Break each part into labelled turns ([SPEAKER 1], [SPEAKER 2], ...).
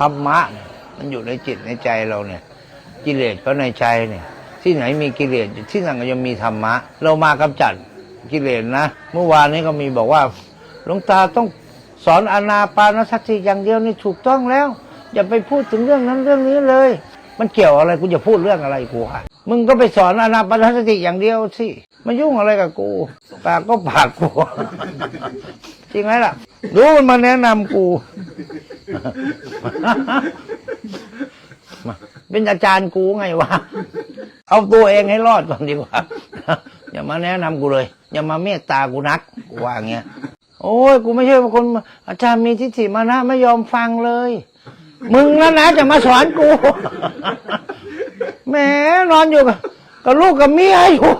[SPEAKER 1] ธรรมะ มันอยู่ในจิตในใจเราเนี่ย กิเลสก็ในใจเนี่ย ที่ไหนมีกิเลสที่นั่นก็ยังมีธรรมะ เรามากำจัดกิเลสนะ เมื่อวานนี้ก็มีบอกว่าหลวงตาต้องสอนอนาปานสติอย่างเดียวนี่ถูกต้องแล้ว อย่าไปพูดถึงเรื่องนั้นเรื่องนี้เลย มันเกี่ยวอะไรกูจะพูดเรื่องอะไรกูอะมึงก็ไปสอนอนาปานสติอย่างเดียวสิมายุ่งอะไรกับกูปากก็ปากกูจริงไหมล่ะ รู้มันมาแนะนำกู เป็นอาจารย์กูไงวะ เอาตัวเองให้รอดก่อนดีกว่า อย่ามาแนะนำกูเลย อย่ามาเมตตากูนักกูว่าอย่างเงี้ย โอ้ยกูไม่ใช่คน อาจารย์มีทิฏฐิมานะไม่ยอมฟังเลย มึงแล้วนะจะมาสอนกู แหมนอนอยู่กับกับลูกกับเมียอยู่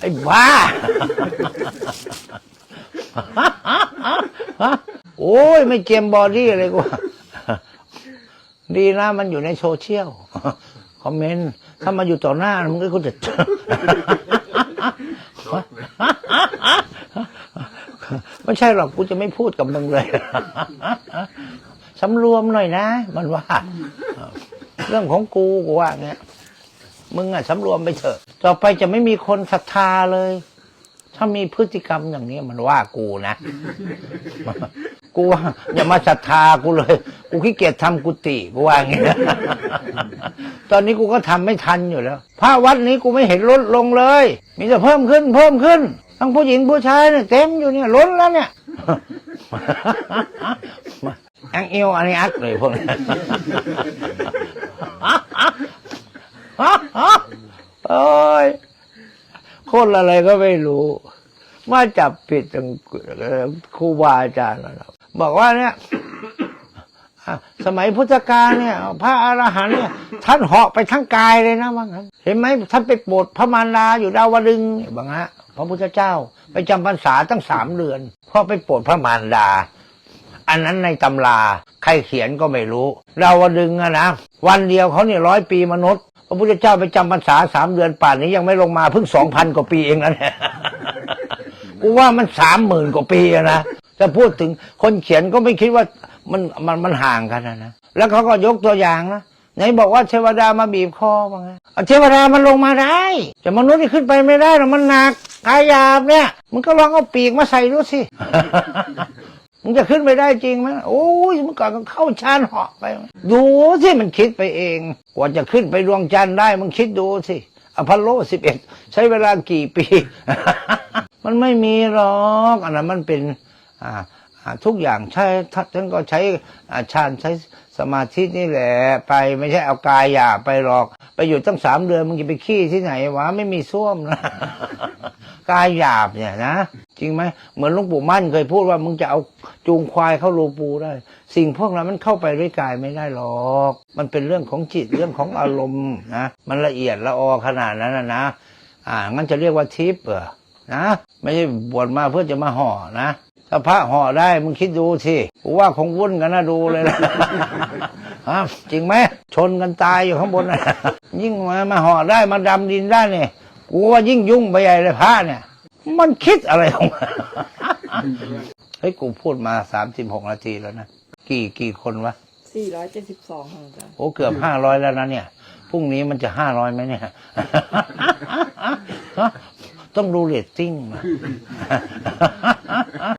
[SPEAKER 1] ไอ้บ้า โอ้ย ไม่เจมบอดี้อะไรกูดีนะมันอยู่ในโซเชียล คอมเมนต์ ถ้ามาอยู่ต่อหน้ามึงก็จะไม่ใช่หรอกกูจะไม่พูดกับมึงเลยสำรวมหน่อยนะ มันว่า เรื่องของกูกูว่าเงี้ยมึงอะสำรวมไปเถอะ ต่อไปจะไม่มีคนศรัทธาเลย ถ้ามีพฤติกรรมอย่างนี้มันว่ากูนะ กูว่าอย่ามาศรัทธากูเลย กูขี้เกียจทำกุฏิกูว่าอย่างงี้ตอนนี้กูก็ทำไม่ทันอยู่แล้วพระวัดนี้กูไม่เห็นลดลงเลย มีแต่เพิ่มขึ้น เพิ่มขึ้น ทั้งผู้หญิงผู้ชายเนี่ยเต็มอยู่เนี่ยล้นแล้วเนี่ยอังเอวอันนี้อักเลยพวกนี้โอ้ยคนอะไรก็ไม่รู้ มาจับผิดตรงครูบาอาจารย์แล้วนะ บอกว่าเนี่ยสมัยพุทธกาลเนี่ยพระอรหันต์เนี่ยท่านเหาะไปทั้งกายเลยนะว่างั้นเห็นไหมท่านไปโปรดพระมารดาอยู่ดาวดึงบางฮะพระพุทธเจ้า ไปจำพรรษาตั้งสามเดือนเพราะไปโปรดพระมารดา อันนั้นในตำราใครเขียนก็ไม่รู้เราวดึงอะนะวันเดียวเขาเนี่ยร้อยปีมนุษย์ พระพุทธเจ้าไปจำพรรษาสามเดือนป่านนี้ยังไม่ลงมาเพิ่งสองพันกว่าปีเองนะเนี่ยกูว่ามันสามหมื่นกว่าปีอะนะ จะพูดถึงคนเขียนก็ไม่คิดว่ามันมันมันห่างกันนะนะแล้วเขาก็ยกตัวอย่างนะไหนบอกว่าเทวดามาบีบคอว่าไงเอาเทวดามันลงมาได้ แต่มนุษย์นี่ขึ้นไปไม่ได้หรอกมันหนักกายหยาบเนี่ยมึงก็ลองเอาปีกมาใส่ดูสิมึงจะขึ้นไปได้จริงไหมโอ้ยเมื่อก่อนก็เข้าชานเหาะไป ดูสิมันคิดไปเอง กว่าจะขึ้นไปดวงจันทร์ได้มึงคิดดูสิอพอลโลสิบเอ็ดใช้เวลากี่ปี มันไม่มีหรอกอันนั้นมันเป็น ทุกอย่างใช้ท่านก็ใช้ฌานใช้สมาธินี่แหละไปไม่ใช่เอากายหยาบไปหรอก ไปอยู่ตั้งสามเดือนมึงจะไปขี้ที่ไหนวะไม่มีส้วมนะกายหยาบเนี่ยนะจริงไหมเหมือนลุงปู่มั่นเคยพูดว่ามึงจะเอาจูงควายเข้ารูปูได้ สิ่งพวกนั้นมันเข้าไปด้วยกายไม่ได้หรอก มันเป็นเรื่องของจิตเรื่องของอารมณ์นะมันละเอียดละออขนาดนั้นนะนะอ่างั้นจะเรียกว่าทิพย์เหรอนะไม่ใช่บวชมาเพื่อจะมาห่อนะ ถ้าพระห่อได้มึงคิดดูสิกูว่าคงวุ่นกันนะดูเลยนะฮะจริงไหมชนกันตายอยู่ข้างบนนะยิ่งมามาห่อได้มาดำดินได้เนี่ยกูว่ายิ่งยุ่งไปใหญ่เลยพระเนี่ย มันคิดอะไรของมันเฮ้ยกูพูดมาสามสิบหกนาทีแล้วนะกี่กี่คนวะ
[SPEAKER 2] 472ค่ะอาจารย์
[SPEAKER 1] โอ้เกือบห้าร้อยแล้วนะเนี่ยพรุ่งนี้มันจะห้าร้อยไหมเนี่ยต้องดูเรตติ้งมา